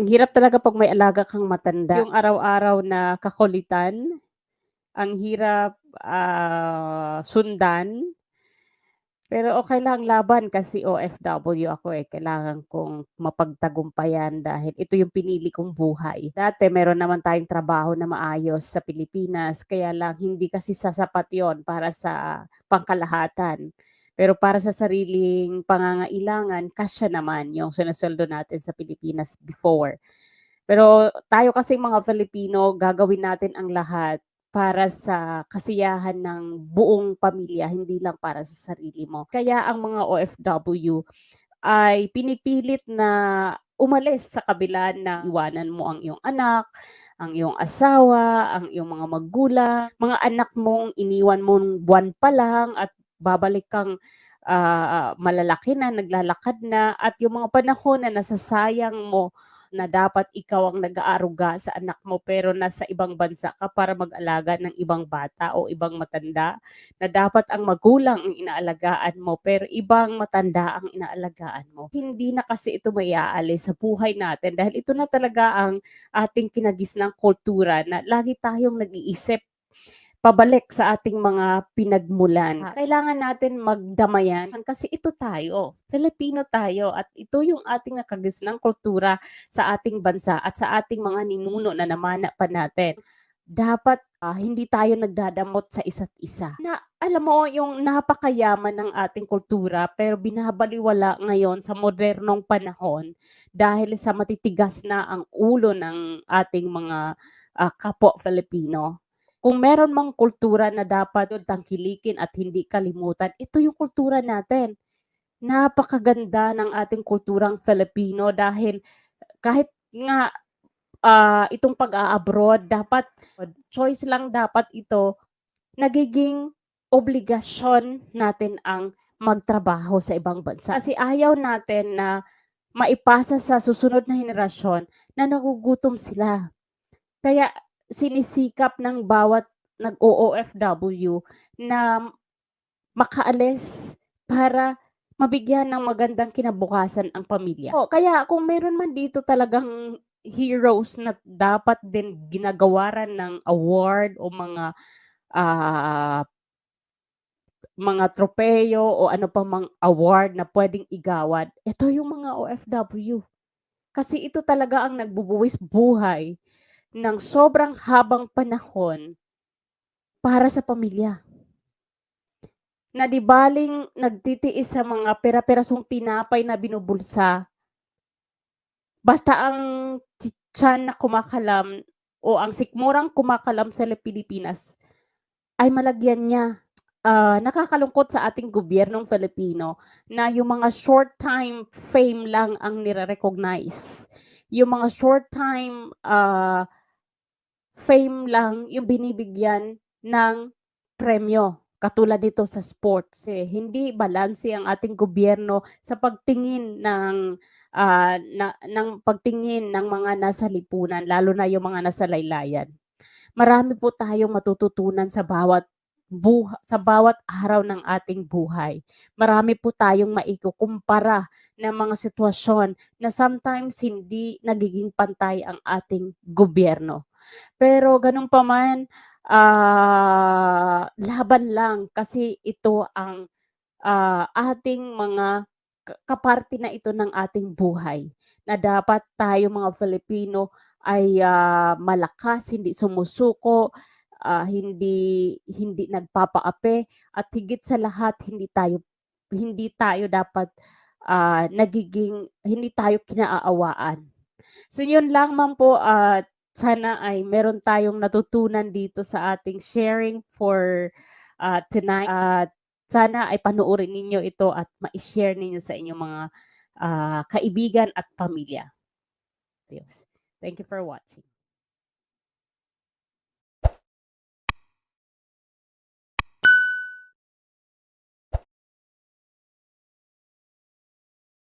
Ang hirap talaga 'pag may alaga kang matanda. Yung araw-araw na kakulitan, ang hirap, ah, sundan. Pero okey lang laban kasi OFW ako, eh, kailangan kong mapagtagumpayan dahil ito yung pinili kong buhay. Dati meron naman tayong trabaho na maayos sa Pilipinas, kaya lang hindi kasi sasapat yun para sa pangkalahatan. Pero para sa sariling pangangailangan, kasya naman yung sinusuweldo natin sa Pilipinas before. Pero tayo kasing mga Filipino, gagawin natin ang lahat para sa kasiyahan ng buong pamilya, hindi lang para sa sarili mo. Kaya ang mga OFW ay pinipilit na umalis sa kabila na iwanan mo ang iyong anak, ang iyong asawa, ang iyong mga magulang, mga anak mong iniwan mong buwan pa lang at babalik kang, ah, malalaki na, naglalakad na at yung mga panahon na nasasayang mo na dapat ikaw ang nag-aaruga sa anak mo pero nasa ibang bansa ka para mag-alaga ng ibang bata o ibang matanda, na dapat ang magulang ang inaalagaan mo pero ibang matanda ang inaalagaan mo. Hindi na kasi ito maiaalis sa buhay natin dahil ito na talaga ang ating kinagisnang kultura na lagi tayong nag-iisip pabalik sa ating mga pinagmulan. Kailangan natin magdamayan kasi ito tayo, Filipino tayo at ito yung ating nakagisnang kultura sa ating bansa at sa ating mga ninuno na namana pa natin. Dapat, ah, hindi tayo nagdadamot sa isa't isa. Na alam mo yung napakayaman ng ating kultura pero binabalewala ngayon sa modernong panahon dahil sa matitigas na ang ulo ng ating mga, ah, kapwa Filipino. Kung meron mang kultura na dapat tangkilikin at hindi kalimutan, ito yung kultura natin. Napakaganda ng ating kulturang Filipino dahil kahit nga, ah, itong pag-a-abroad dapat choice lang dapat ito, nagiging obligasyon natin ang magtrabaho sa ibang bansa. Kasi ayaw natin na maipasa sa susunod na henerasyon na nagugutom sila. Kaya sinisikap ng bawat nag-o-OFW na makaalis para mabigyan ng magandang kinabukasan ang pamilya. O kaya kung meron man dito talagang heroes na dapat din ginagawaran ng award o mga, ah mga tropeyo o ano pa mang award na puwedeng igawad, ito yung mga OFW. Kasi ito talaga ang nagbubuwis buhay ng sobrang habang panahon para sa pamilya. Na di baling nagtitiis sa mga pera-perasong tinapay na binubulsa. Basta ang tiyan na kumakalam o ang sikmurang kumakalam sa Pilipinas ay malagyan niya. Ah, nakakalungkot sa ating gobyernong Filipino na yung mga short time fame lang ang nire-recognize. Yung mga short time, ah, fame lang yung binibigyan ng premyo. Katulad nito sa sports, eh, hindi balanse ang ating gobyerno sa pagtingin ng, ah, na ng pagtingin ng mga nasa lipunan, lalo na yung mga nasa laylayan. Marami po tayong matututunan sa bawat buha sa bawat araw ng ating buhay. Marami po tayong maikukumpara na mga sitwasyon na sometimes hindi nagiging pantay ang ating gobyerno. Pero ganun pa man, ah, laban lang kasi ito ang, ah, ating mga ka kaparte na ito ng ating buhay na dapat tayong mga Filipino ay, ah, malakas, hindi sumusuko, ah, hindi hindi nagpapaapi at higit sa lahat hindi tayo hindi tayo dapat, ah, nagiging hindi tayo kinaaawaan. So yun lamang po at sana ay meron tayong natutunan dito sa ating sharing for, ah, tonight at sana ay panoorin ninyo ito at mai-share ninyo sa inyong mga, ah, kaibigan at pamilya. Ayos. Thank you for watching.